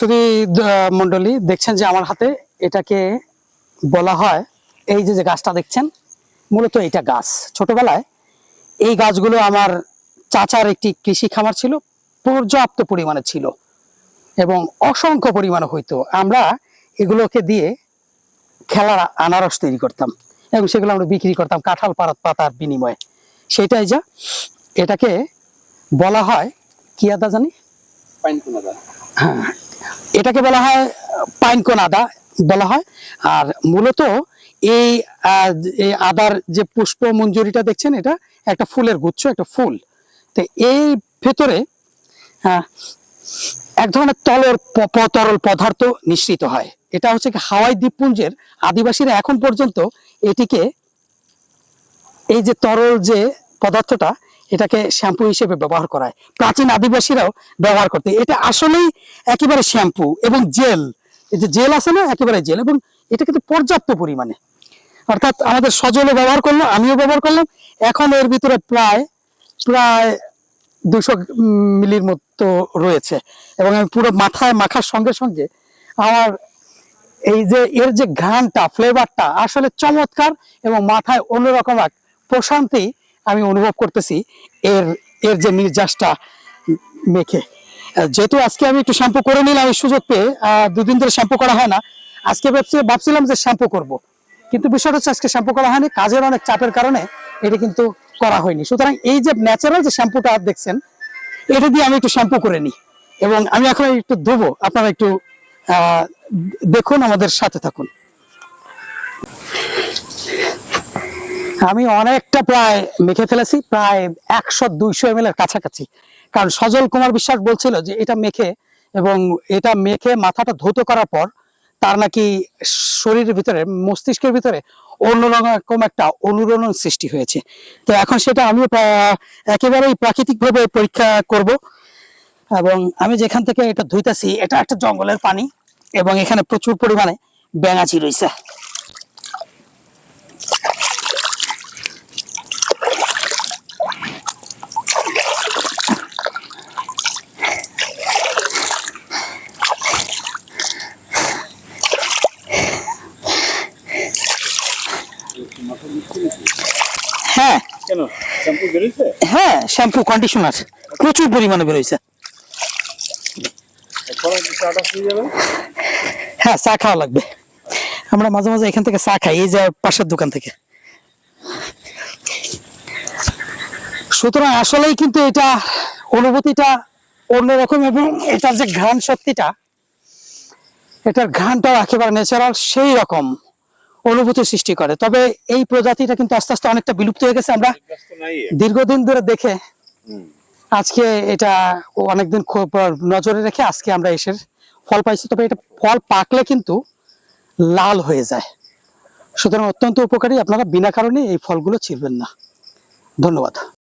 শ্রী মন্ডলী দেখছেন যে আমার হাতে এটাকে বলা হয় এই যে যে গাছটা দেখছেন মূলত এটা গাছ। ছোটবেলায় এই গাছগুলো আমার চাচার একটি কৃষি খামার ছিল পর্যাপ্ত পরিমাণে ছিল এবং অসংখ্য পরিমাণে হইতো। আমরা এগুলোকে দিয়ে খেলার আনারস তৈরি করতাম এবং সেগুলো আমরা বিক্রি করতাম কাঁঠাল পাড়া পাতার বিনিময়ে। সেটাই যা এটাকে বলা হয় কি আদা জানি? হ্যাঁ এটাকে বলা হয় পাইনকোন আদা বলা হয়। আর মূলত এই আদার যে পুষ্প মঞ্জুরিটা দেখছেন, এটা একটা ফুলের গুচ্ছ, একটা ফুল। তো এই ভেতরে এক ধরনের তলর তরল পদার্থ নিঃসৃত হয়। এটা হচ্ছে হাওয়াই দ্বীপপুঞ্জের আদিবাসীরা এখন পর্যন্ত এটিকে এই যে তরল যে পদার্থটা এটাকে শ্যাম্পু হিসেবে ব্যবহার করা হয় প্রাচীন আদিবাসীরাও ব্যবহার করতে। এটা আসলেই একেবারে শ্যাম্পু এবং জেল এই যে জেল আছে না, একেবারে জেল এবং এটা কিন্তু পর্যাপ্ত পরিমাণে। অর্থাৎ আমাদের সজলও ব্যবহার করল, আমিও ব্যবহার করলাম। এখন এর ভিতরে প্রায় প্রায় দুশো মিলির মতো রয়েছে। এবং আমি পুরো মাথায় মাখার সঙ্গে সঙ্গে আমার এই যে, এর যে ঘ্রাণটা ফ্লেভারটা আসলে চমৎকার এবং মাথায় অন্যরকম এক প্রশান্তি আমি অনুভব করতেছি এর এর যে নির্যাসটা মেখে। যেহেতু আজকে আমি একটু শ্যাম্পু করে নিলাম এই সুযোগ পেয়ে দুদিন ধরে শ্যাম্পু করা হয় না। আজকে ভাবছি, ভাবছিলাম যে শ্যাম্পু করব। কিন্তু বিষয়টা হচ্ছে আজকে শ্যাম্পু করা হয়নি, কাজের অনেক চাপের কারণে এটা কিন্তু করা হয়নি। সুতরাং এই যে ন্যাচারাল যে শ্যাম্পুটা দেখছেন, এটা দিয়ে আমি একটু শ্যাম্পু করে নিই। এবং আমি এখন একটু ধোবো, আপনারা একটু দেখুন, আমাদের সাথে থাকুন। আমি অনেকটা প্রায় মেখে ফেলেছি, প্রায় একশো দুইশো এম এর কাছাকাছি। কারণ সজল কুমার বিশ্বাস বলছিল যে এটা মেখে এবং এটা মেখে মাথাটা ধৌত করার পর তার নাকি শরীরের ভিতরে, মস্তিষ্কের ভিতরে অন্যরকম একটা অনুরণন সৃষ্টি হয়েছে। তো এখন সেটা আমিও একেবারেই প্রাকৃতিকভাবে পরীক্ষা করব এবং আমি যেখান থেকে এটা ধুইতাছি, এটা একটা জঙ্গলের পানি এবং এখানে প্রচুর পরিমাণে ব্যাঙাচি রয়েছে। হ্যাঁ। কেন? শ্যাম্পু বেরিয়েছে হ্যাঁ শ্যাম্পু কন্ডিশনার প্রচুর পরিমাণে বেরোইছে। হ্যাঁ চা খাওয়া লাগবে। আমরা মাঝে মাঝে এখান থেকে চা খাই এই যে পাশের দোকান থেকে। সুতরাং আসলেই কিন্তু এটা অনুভূতিটা অন্যরকম এবং এটার যে ঘ্রাণ শক্তিটা এটার ঘ্রাণটাও একেবারে ন্যাচারাল সেই রকম। অনুভূতি সৃষ্টি করে। তবে এই প্রজাতিটা কিন্তু আস্তে আস্তে অনেকটা বিলুপ্ত হয়ে গেছে আমরা দীর্ঘদিন ধরে দেখে আজকে এটা অনেকদিন খুব নজরে রেখে আজকে আমরা এসে ফল পাইছি। তবে এটা ফল পাকলে কিন্তু লাল হয়ে যায়। সুতরাং অত্যন্ত উপকারী। আপনারা বিনা কারণে এই ফলগুলো ছিলবেন না। ধন্যবাদ।